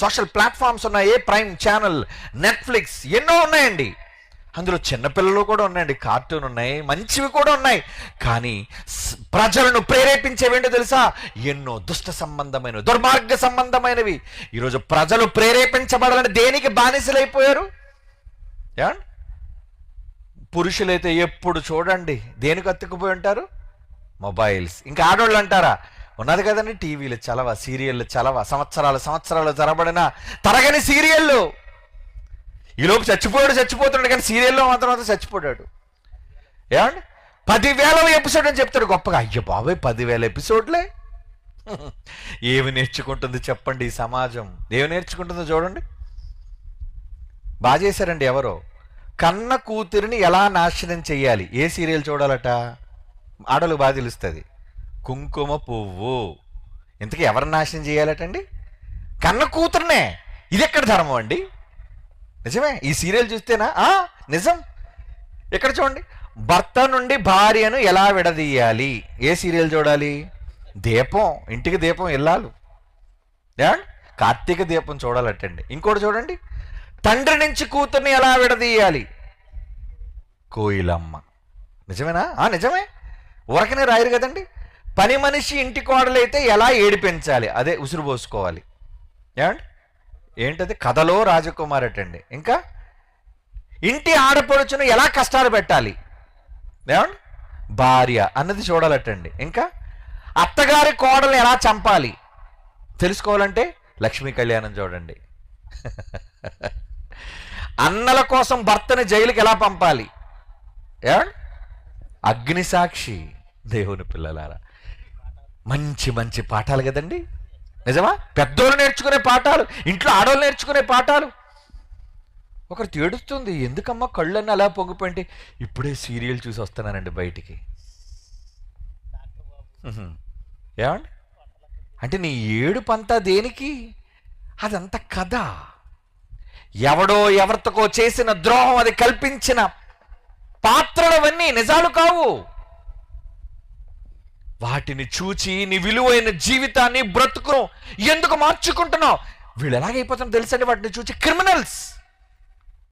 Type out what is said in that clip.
Social platforms ఉన్నాయి prime channel Netflix ఎన్నో ఉన్నాయండి. అందులో చిన్నపిల్లలు కూడా ఉన్నాయండి కార్టూన్ ఉన్నాయి మంచివి కూడా ఉన్నాయి. కానీ ప్రజలను ప్రేరేపించేవేంటో తెలుసా? ఎన్నో దుష్ట సంబంధమైన దుర్మార్గ సంబంధమైనవి. ఈరోజు ప్రజలు ప్రేరేపించబడాలని దేనికి బానిసలైపోయారు? పురుషులైతే ఎప్పుడు చూడండి దేనికి అత్తుకుపోయి ఉంటారు? మొబైల్స్. ఇంకా ఆడవాళ్ళు అంటారా? ఉన్నది కదండి టీవీలు చలవ సీరియళ్ళు చలవ సంవత్సరాలు సంవత్సరాలు జరబడిన తరగని సీరియళ్ళు. ఈలోపు చచ్చిపోయాడు చచ్చిపోతున్నాడు కానీ సీరియల్లో మాత్రం చచ్చిపోయాడు. ఏమండి? పదివేల ఎపిసోడ్ అని చెప్తాడు గొప్పగా. అయ్యో బాబాయ్ పదివేల ఎపిసోడ్లే ఏమి నేర్చుకుంటుంది చెప్పండి ఈ సమాజం. ఏమి నేర్చుకుంటుందో చూడండి. బాగా చేశారండి ఎవరో. కన్న కూతురిని ఎలా నాశనం చేయాలి? ఏ సీరియల్ చూడాలట? ఆడలు బాగా తెలుస్తుంది. కుంకుమ పువ్వు. ఇంతకీ ఎవరిని నాశనం చేయాలటండి? కన్న కూతురునే. ఇది ఎక్కడ ధర్మం అండి? నిజమే? ఈ సీరియల్ చూస్తేనా? నిజం? ఇక్కడ చూడండి? భర్త నుండి భార్యను ఎలా విడదీయాలి? ఏ సీరియల్ చూడాలి? దీపం. ఇంటికి దీపం వెళ్ళాలి కార్తీక దీపం చూడాలటండి. ఇంకోటి చూడండి. తండ్రి నుంచి కూతుర్ని ఎలా విడదీయాలి? కోయిలమ్మ. నిజమేనా? ఆ నిజమే? ఊరకనే రాయరు కదండి. పని మనిషి ఇంటి కోడలైతే ఎలా ఏడిపించాలి? అదే ఉసురు పోసుకోవాలి. ఏమండి? ఏంటది? కథలో రాజకుమార్ అటండి ఇంకా? ఇంటి ఆడపడుచును ఎలా కష్టాలు పెట్టాలి? ఏమండి? భార్య అన్నది చూడాలటండి. ఇంకా? అత్తగారి కోడలు ఎలా చంపాలి? తెలుసుకోవాలంటే లక్ష్మీ కళ్యాణం చూడండి. అన్నల కోసం భర్తని జైలుకి ఎలా పంపాలి? ఏమండి? అగ్ని సాక్షి దేవుని పిల్లలారా. మంచి మంచి పాఠాలు కదండి. నిజమా? పెద్దోళ్ళు నేర్చుకునే పాఠాలు ఇంట్లో ఆడవాళ్ళు నేర్చుకునే పాఠాలు. ఒకరు తేడుస్తుంది ఎందుకమ్మా కళ్ళన్నీ అలా పొంగిపోయింటే? ఇప్పుడే సీరియల్ చూసి వస్తున్నానండి బయటికి. ఏమండి? అంటే నీ ఏడు పంత దేనికి? అదంతా కథ. ఎవడో ఎవరితో చేసిన ద్రోహం అది కల్పించిన పాత్రలవన్నీ నిజాలు కావు. వాటిని చూచి నీ విలువైన జీవితాన్ని బ్రతుకును. ఎందుకు మార్చుకుంటున్నావు? వీళ్ళు ఎలాగైపోతున్నా తెలుసండి వాటిని చూచి. క్రిమినల్స్.